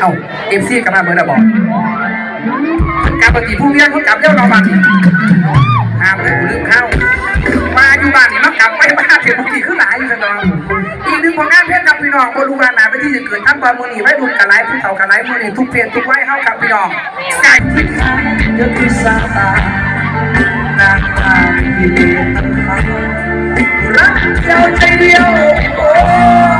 เอาเอฟซีกลับมาเมื่อไหร่บอกขึ้นกลับปฏิผู้เรียนเขากลับเลี้ยวเราบังห้ามเลยลืมเข้ามาอยู่บ้านนี่มักกลับไปบ้านเถียงปกติขึ้นหลายอยู่สนองอีกหนึ่งของงานเพื่อนกับพี่น้องบรูบานาไปที่จะเกิดทั้งบามูนีไว้ดูกันไลฟ์ผู้เฒ่ากันไลฟ์มูนีทุกเพศทุกวัยเข้ากับพี่น้องไก่ขึ้นงยองขึ้นซาบานาตาที่เลี้ยงรักเดียวใจเดียวโอ้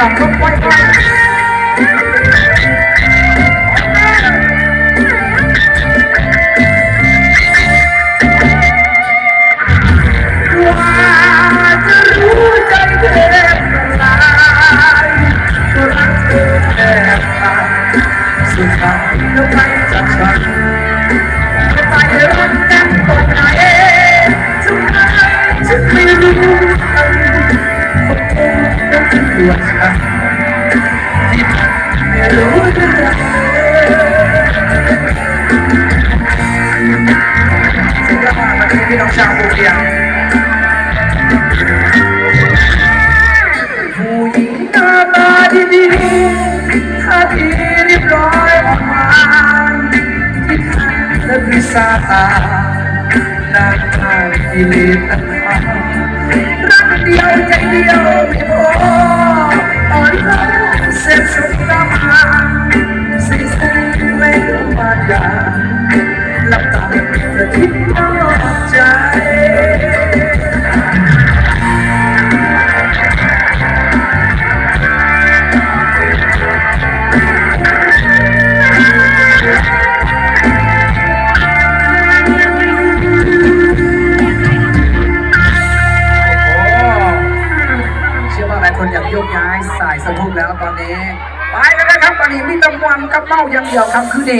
感动坏掉 Nagbisata ng ang pilit at mahal Ramdiyaw, kay diyaw, ito ครับเมาอย่างเดียวครับคือเด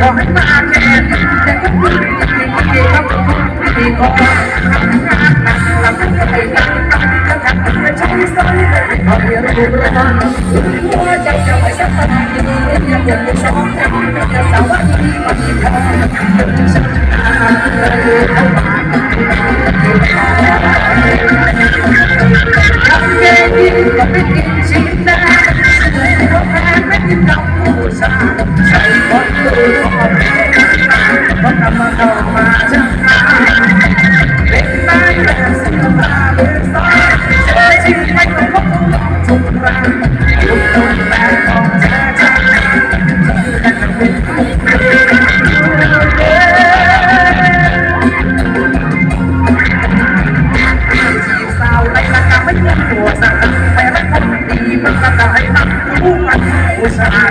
我恨他，他却不知自己为何痛苦。我恨他，他却不知自己怎样痛苦。我恨他，他却不知自己怎样痛苦。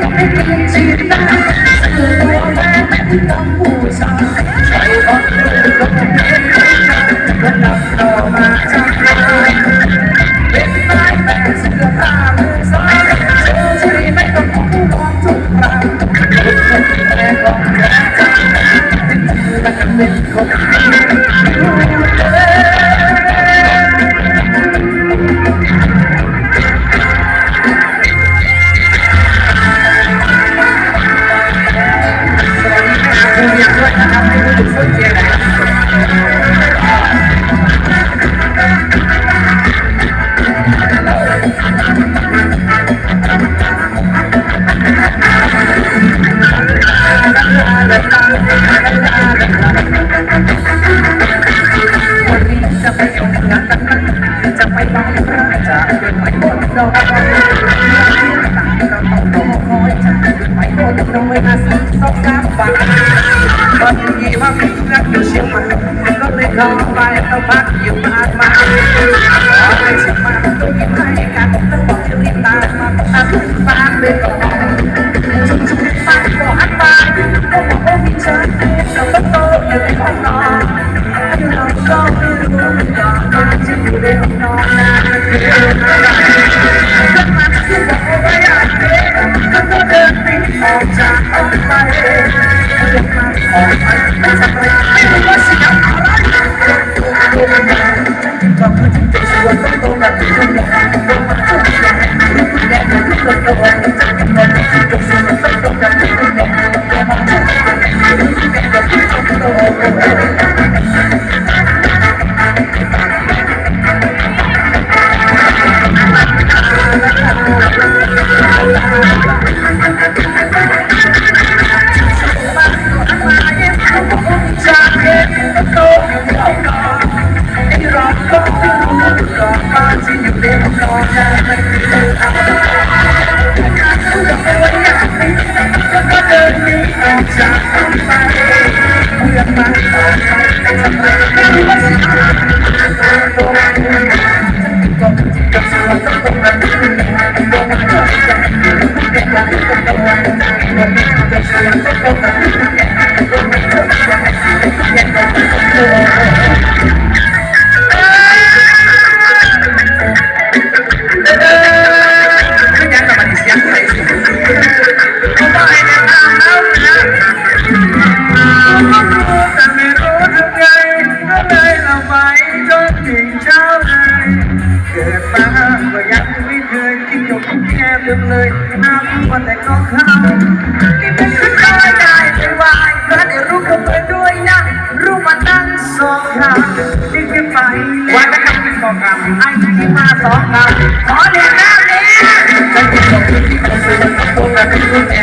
ก็ไม่มีจีตาสื่อตัวแม่ที่ต้องผู้ชายใครบอกเลยก็ไม่ Bakit yung lahat mahal? Bakit yung mahal? Thank you. Thank you. ฟ้าก็ยังไม่เคยคิดจบแค่เดิมเลยน้ำมันแต่ก็ข้าที่เป็นขึ้นมาได้ไม่ว่าก็ได้รู้กับเธอด้วยนะรู้มาตั้งสองครั้งที่คืไปวันล่ครั้งเป็นสองครั้งไอ้ที่มาสองครั้งขอเรียนน้เนี้ยจะเป็นสองที่เป็นสื่อตัวนั้นเป็นแอ